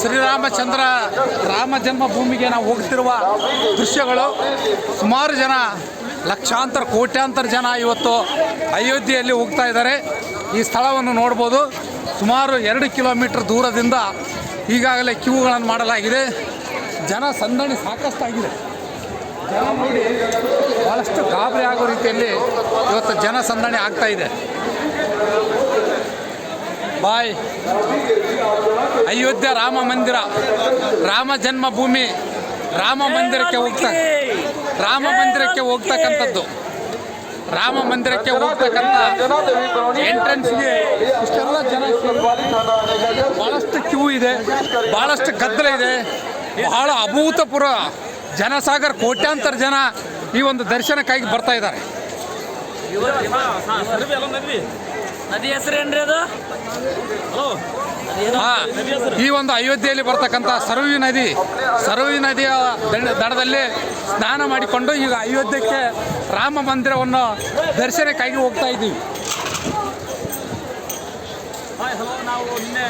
ಶ್ರೀರಾಮಚಂದ್ರ ರಾಮ ಜನ್ಮಭೂಮಿಗೆ ನಾವು ಹೋಗ್ತಿರುವ ದೃಶ್ಯಗಳು ಸುಮಾರು ಜನ, ಲಕ್ಷಾಂತರ, ಕೋಟ್ಯಾಂತರ ಜನ ಇವತ್ತು ಅಯೋಧ್ಯೆಯಲ್ಲಿ ಹೋಗ್ತಾ ಇದ್ದಾರೆ. ಈ ಸ್ಥಳವನ್ನು ನೋಡ್ಬೋದು. ಸುಮಾರು ಎರಡು ಕಿಲೋಮೀಟರ್ ದೂರದಿಂದ ಈಗಾಗಲೇ ಕ್ಯೂಗಳನ್ನು ಮಾಡಲಾಗಿದೆ. ಜನ ಸಂದಣಿ ಸಾಕಷ್ಟಾಗಿದೆ. ಜನ ನೋಡಿ ಭಾಳಷ್ಟು ಗಾಬರಿ ಆಗೋ ರೀತಿಯಲ್ಲಿ ಇವತ್ತು ಜನ ಸಂದಣಿ ಆಗ್ತಾ ಇದೆ. ಬಾಯ್. ಅಯೋಧ್ಯೆ ರಾಮ ಮಂದಿರ. ರಾಮ ಜನ್ಮಭೂಮಿ. ರಾಮ ಮಂದಿರಕ್ಕೆ ಹೋಗ್ತಾ ರಾಮ ಮಂದಿರಕ್ಕೆ ಹೋಗ್ತಕ್ಕಂಥದ್ದು. ರಾಮ ಮಂದಿರಕ್ಕೆ ಹೋಗ್ತಕ್ಕಂಥ ಎಂಟ್ರೆನ್ಸ್ಗೆ ಇಷ್ಟೆಲ್ಲ ಜನ ಭಾಳಷ್ಟು ಕ್ಯೂ ಇದೆ. ಭಾಳಷ್ಟು ಗದ್ದಲ ಇದೆ. ಬಹಳ ಅಭೂತಪೂರ್ವ ಜನಸಾಗರ ಕೋಟ್ಯಾಂತರ ಜನ ಈ ಒಂದು ದರ್ಶನಕ್ಕಾಗಿ ಬರ್ತಾ ಇದ್ದಾರೆ. ನದಿ ಹೆಸರೇನ್ರಿ ಅದು? ಈ ಒಂದು ಅಯೋಧ್ಯೆಯಲ್ಲಿ ಬರ್ತಕ್ಕಂಥ ಸರವಿ ನದಿ ಸರವಿ ನದಿಯ ದಡದಲ್ಲಿ ಸ್ನಾನ ಮಾಡಿಕೊಂಡು ಈಗ ಅಯೋಧ್ಯಕ್ಕೆ ರಾಮ ಮಂದಿರವನ್ನು ದರ್ಶನಕ್ಕಾಗಿ ಹೋಗ್ತಾ ಇದ್ದೀವಿ. ನಾವು ನಿನ್ನೆ